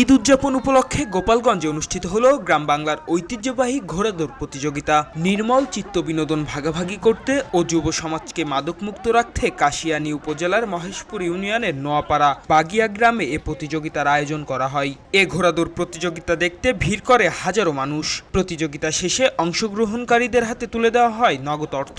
ঈদ উদযাপন উপলক্ষে গোপালগঞ্জে অনুষ্ঠিত হল গ্রাম বাংলার ঐতিহ্যবাহী ঘোড়াদৌড় প্রতিযোগিতা। নির্মল চিত্ত বিনোদন ভাগাভাগি করতে ও যুব সমাজকে মাদকমুক্ত রাখতে কাশিয়ানী উপজেলার মহেশপুর ইউনিয়নের নোয়াপাড়া বাগিয়া গ্রামে এ প্রতিযোগিতার আয়োজন করা হয়। এ ঘোড়াদৌড় প্রতিযোগিতা দেখতে ভিড় করে হাজারো মানুষ। প্রতিযোগিতা শেষে অংশগ্রহণকারীদের হাতে তুলে দেওয়া হয় নগদ অর্থ।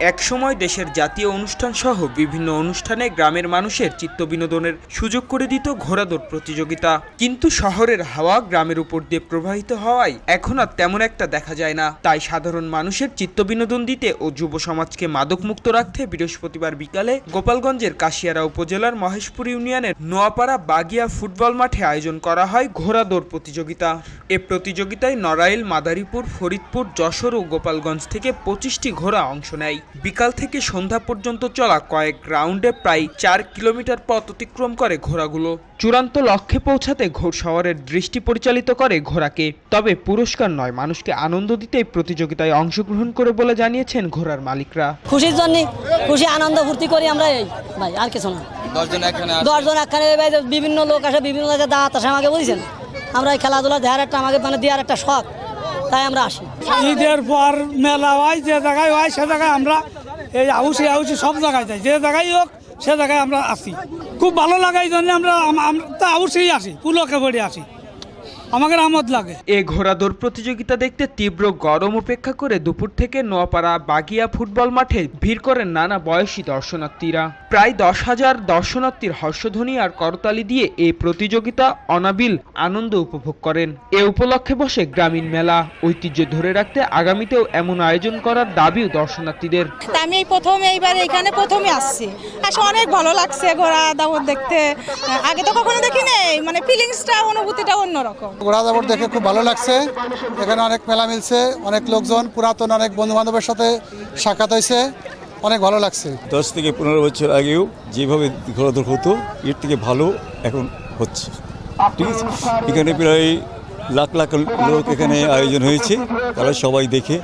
একসময় দেশের জাতীয় অনুষ্ঠান সহ বিভিন্ন অনুষ্ঠানে গ্রামের মানুষের চিত্ত বিনোদনের সুযোগ করে দিত ঘোড়াদৌড় প্রতিযোগিতা। কিন্তু শহরের হাওয়া গ্রামের উপর দিয়ে প্রবাহিত হওয়ায় এখন আর তেমন একটা দেখা যায় না। তাই সাধারণ মানুষের চিত্ত বিনোদন দিতে ও যুব সমাজকে মাদকমুক্ত রাখতে বৃহস্পতিবার বিকালে গোপালগঞ্জের কাশিয়ারা উপজেলার মহেশপুর ইউনিয়নের নোয়াপাড়া বাগিয়া ফুটবল মাঠে আয়োজন করা হয় ঘোড়াদৌড় প্রতিযোগিতা। এ প্রতিযোগিতায় নড়াইল, মাদারীপুর, ফরিদপুর, যশোর ও গোপালগঞ্জ থেকে পঁচিশটি ঘোড়া অংশ নেয়। বিকাল থেকে সন্ধ্যা পর্যন্ত চলা কয়েক রাউন্ডে প্রায় চার কিলোমিটার পথ অতিক্রম করে ঘোড়াগুলো। চূড়ান্ত লক্ষ্যে পৌঁছাতে ঘোড়সওয়ারের দৃষ্টি পরিচালিত করে ঘোড়াকে। তবে পুরস্কার নয় মানুষকে আনন্দ দিতেই প্রতিযোগিতায় অংশগ্রহণ করে বলে জানিয়েছেন ঘোড়ার মালিকরা। খুশির জন্য খুশি আনন্দ ফুর্তি করি আমরা এই। ভাই আর কিছু না। দশজন একখানে আসে। দশজন একখানে বিভিন্ন লোক আসে বিভিন্ন জায়গায় দাঁত আসে আমাকে বলছেন আমরা এই খেলাধুলা দেওয়ার একটা আমাকে মানে দেওয়ার একটা শখ। তাই আমরা আসি। ঈদের পর মেলা হয়, যে জায়গায় হয় সে জায়গায় আমরা এই আউসি আউসি সব জায়গায় যাই। যে জায়গায় হোক, সে জায়গায় আমরা আসি। খুব ভালো লাগে এই জন্য আমরা তা আউসেই আসি পুলকে পড়ে আসি। আমাকে আমোদ লাগে। এ ঘোড়াদৌড় প্রতিযোগিতা দেখতে তীব্র গরম উপেক্ষা করে দুপুর থেকে নোয়াপাড়া বাগিয়া ফুটবল মাঠে ভিড় করেন নানা বয়সী দর্শনার্থীরা। প্রায় দশ হাজার দর্শনার্থীর হর্ষধ্বনি আর করতালি দিয়ে এই প্রতিযোগিতা অনাবিল আনন্দ উপভোগ করেন। এ উপলক্ষে বসে গ্রামীণ মেলা ঐতিহ্য ধরে রাখতে আগামীতেও এমন আয়োজন করার দাবিও দর্শনার্থীদের। আমি এই প্রথম এইবার এখানে প্রথমে আসছি। আসলে অনেক ভালো লাগছে ঘোড়া দাবর দেখতে আগে তো কখনো দেখি নাই মানে ফিলিংসটা অনুভূতিটা অন্যরকম। ঘোড়া দেখে খুব ভালো লাগছে। এখানে অনেক মেলা মিলছে, অনেক লোকজন, পুরাতন অনেক বন্ধু বান্ধবের সাথে সাক্ষাৎ হয়েছে, অনেক ভালো লাগছে। দশ থেকে পনেরো বছর আগেও যেভাবে ঘোরাধর হতো, এর থেকে ভালো এখন হচ্ছে। ঠিক আছে? এখানে প্রায় লাখ লাখ লোক এখানে আয়োজন হয়েছে। তারা সবাই দেখে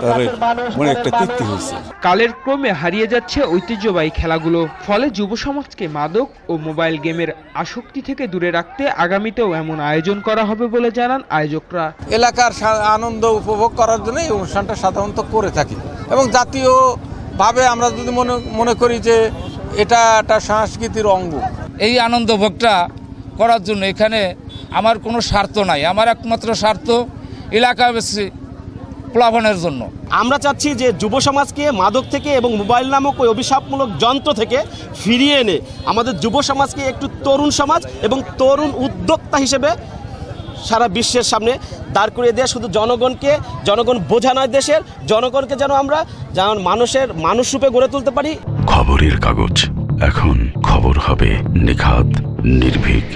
তাদের মনে একটা তৃপ্তি হয়েছে। কালের ক্রমে হারিয়ে যাচ্ছে ঐতিহ্যবাহী খেলাগুলো। ফলে যুব সমাজকে মাদক ও মোবাইল গেমের আসক্তি থেকে দূরে রাখতে আগামীতেও এমন আয়োজন করা হবে বলে জানান আয়োজকরা। এলাকার সা- আনন্দ উপভোগ করার জন্য এই অনুষ্ঠানটা সাধারণত করে থাকি। এবং জাতীয়ভাবে আমরা যদি মনে মনে করি যে এটা একটা সংস্কৃতির অঙ্গ। এই আনন্দ ভোগটা করার জন্য এখানে আমার কোনো স্বার্থ নাই। আমার একমাত্র স্বার্থ এলাকা বেশি প্লাবনের জন্য। আমরা চাচ্ছি যে যুব সমাজকে মাদক থেকে এবং মোবাইল নামক ওই অভিশাপমূলক যন্ত্র থেকে ফিরিয়ে এনে আমাদের যুব সমাজকে একটু তরুণ সমাজ এবং তরুণ উদ্যোক্তা হিসেবে সারা বিশ্বের সামনে দাঁড় করিয়ে দেয় শুধু জনগণকে জনগণ বোঝা নয় দেশের জনগণকে যেন আমরা যেমন মানুষের মানুষ রূপে গড়ে তুলতে পারি। খবরের কাগজ। এখন খবর হবে নিখাত নির্ভীক